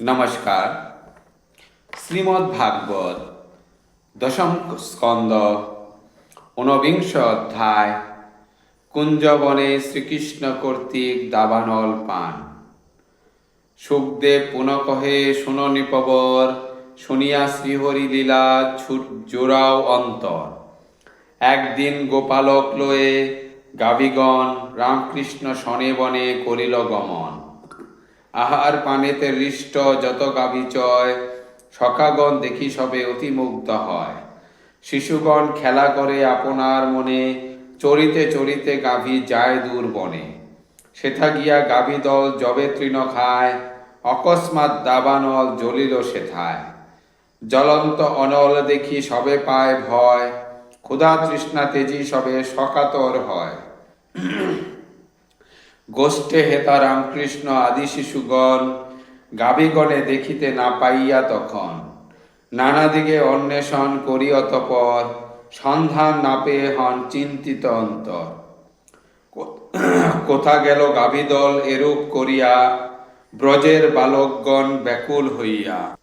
নমস্কার। শ্রীমদ্ ভাগবত দশম স্কন্দ ঊনবিংশ অধ্যায়, কুঞ্জবনে শ্রীকৃষ্ণ কর্তৃক দাবানল পান। সুখদেব পুনঃ কহে, শুন নিপবর, শুনিয়া শ্রীহরি লীলা ছুট জোড়াও অন্তর। একদিন গোপালক লয়ে গাবিগণ রামকৃষ্ণ শনে বনে করিল গমন। আহার পানেতে হৃষ্ট যত গাবিচয় সখাগণ দেখি সবে অতি মুগ্ধ হয়। শিশুগণ খেলা করে আপনার মনে, চরিতে চরিতে গাভী যায় দূর বনে। সেথা গিয়া গাভী দল জবে তৃণ খায়, অকস্মাৎ দাবানল জ্বলিল সেথায়। জ্বলন্ত অনল দেখি সবে পায় ভয়, ক্ষুধা তৃষ্ণা তেজি সবে সকাতর হয়। গোষ্ঠে হেতা রামকৃষ্ণ আদি শিশুগণ গাবিগণে দেখিতে না পাইয়া তখন নানা দিকে অন্বেষণ করি অতপর সন্ধান না পেয়ে হন চিন্তিত অন্তর। কোথা গেল গাবিদল এরূপ করিয়া, ব্রজের বালকগণ ব্যাকুল হইয়া।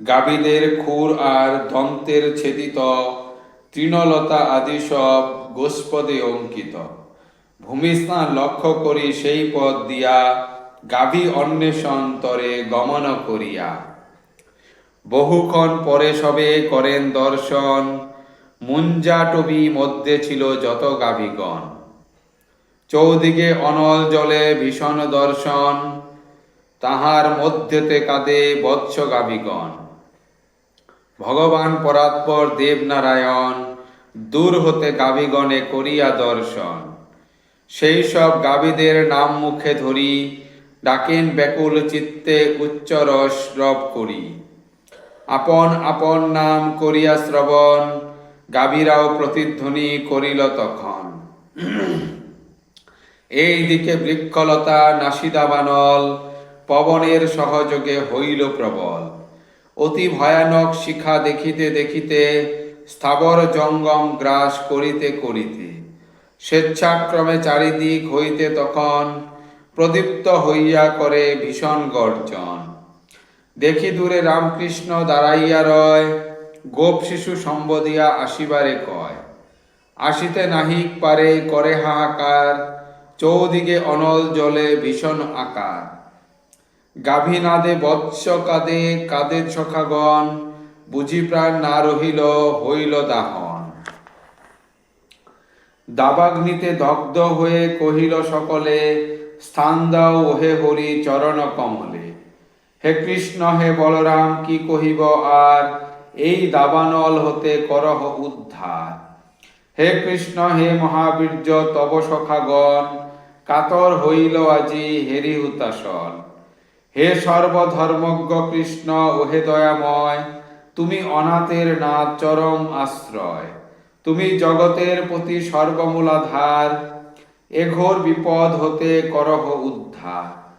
গাবিদের খুর আর দন্তের ছেদিত তৃণলতা আদি সব গোস্পদে অঙ্কিত। ভূমিস্থান লক্ষ্য করি সেই পথ দিয়া গাভী অন্বেষণ তরে গমন করিয়া। বহুক্ষণ পরে সবে করেন দর্শন মুঞ্জাটবি মধ্যে ছিল যত গাভীগণ। চৌদিকে অনল জলে ভীষণ দর্শন, তাহার মধ্যেতে কাঁদে বৎস গাভীগণ। ভগবান পরাৎপর দেবনারায়ণ দূর হতে গাভীগণে করিয়া দর্শন। সেই সব গাবিদের নাম মুখে ধরি, ডাকেন ব্যাকুল চিত্তে উচ্চ রস রব করি। আপন আপন নাম করিয়া শ্রবণ গাবিরাও প্রতিধ্বনি করিল তখন। এই দিকে বৃক্ষলতা নাসিদাবানল পবনের সহযোগে হইল প্রবল। অতি ভয়ানক শিখা দেখিতে দেখিতে, স্থাবর জঙ্গম গ্রাস করিতে করিতে স্বেচ্ছাক্রমে চারিদিক হইতে তখন প্রদীপ্ত হইয়া করে ভীষণ গর্জন। দেখি দূরে রামকৃষ্ণ দাঁড়াইয়া রয়, গোপ শিশু সম্বদিয়া আসিবারে কয়। আসিতে নাহিক পারে করে হাহাকার, চৌদিকে অনল জলে ভীষণ আকার। গাভীনাদে বৎস কাদে কাদে সখাগণ, বুঝি প্রাণ না রহিল, হইল দাহন। দাবাগ্নিতে দগ্ধ হয়ে কহিল সকলে, স্থান দাও ওহে হরি চরণ কমলে। হে কৃষ্ণ, হে বলরাম, কি কহিব আর? এই দাবানল হতে করহ উদ্ধার। হে কৃষ্ণ, হে মহাবীর্য, তব সখাগণ, কাতর হইল আজি হেরি হুতাসন হে সর্বধর্মজ্ঞ কৃষ্ণ, ওহে দয়াময়, তুমি অনাথের নাথ চরম আশ্রয়। তুমি জগতের প্রতি সর্বমূলাধার, এ ঘোর বিপদ হতে করহ উদ্ধার।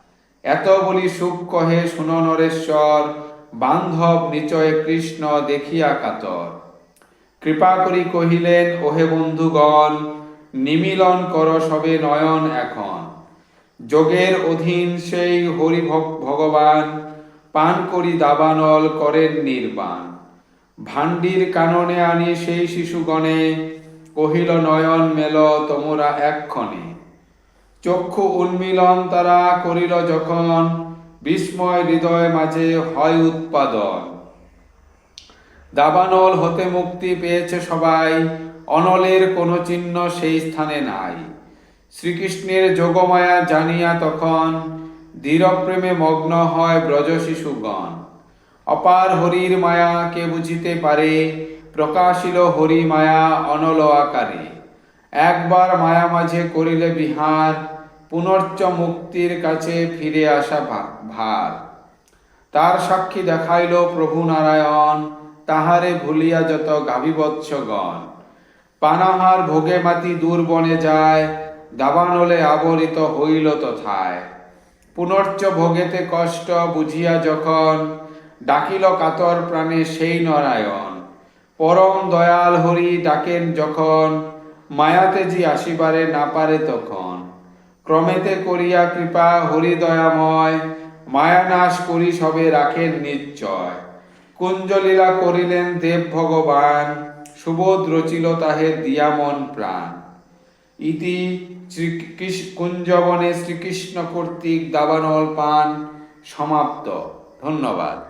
এত বলি সুখ কহে, শুন নরেশ্বর, বান্ধব নিচয় কৃষ্ণ দেখিয়া কাতর। কৃপা করি কহিলেন, ওহে বন্ধুগণ, নিমিলন কর সবে নয়ন এখন। যোগের অধীন সেই হরি ভগ- ভগবান পান করি দাবানল করেন নির্বাণ। ভান্ডির কাননে আনি সেই শিশুগণে, কহিল, নয়ন মেল, তোমরা এক্ষণে চক্ষু উন্মিলন তারা করিল যখন, বিস্ময় হৃদয় মাঝে হয় উৎপাদন। দাবানল হতে মুক্তি পেয়েছে সবাই, অনলের কোনো চিহ্ন সেই স্থানে নাই। শ্রীকৃষ্ণের যোগমায়া জানিয়া তখন ধীরপ্রেমে মগ্ন হয় ব্রজ শিশুগণ। অপার হরির মায়া কে বুঝিতে পারে? প্রকাশিল হরি মায়া অনল আকারে। একবার মায়া মাঝে করিলে বিহার, পুনর্চ মুক্তির কাছে ফিরে আসা ভার। তার সাক্ষী দেখাইল প্রভু নারায়ণ, তাহারে ভুলিয়া যত গাভীবৎসগণ পানাহার ভোগে মাতি দূর বনে যায়, দাবানলে আবরিত হইল তথায়। পুনর্চ ভোগেতে কষ্ট বুঝিয়া যখন ডাকিল কাতর প্রাণে সেই নারায়ণ। পরম দয়াল হরি ডাকেন যখন, মায়াতে জি আসিবারে না পারে তখন। ক্রমেতে করিয়া কৃপা হরি দয়াময় মায়ানাশ করি সবে রাখেন নিশ্চয়। কুঞ্জলীলা করিলেন দেব ভগবান, সুবোধ রচিল তাহে দিয়ামন প্রাণ। ইতি কুঞ্জবনে শ্রীকৃষ্ণ কর্তৃক দাবানল পান সমাপ্ত। ধন্যবাদ।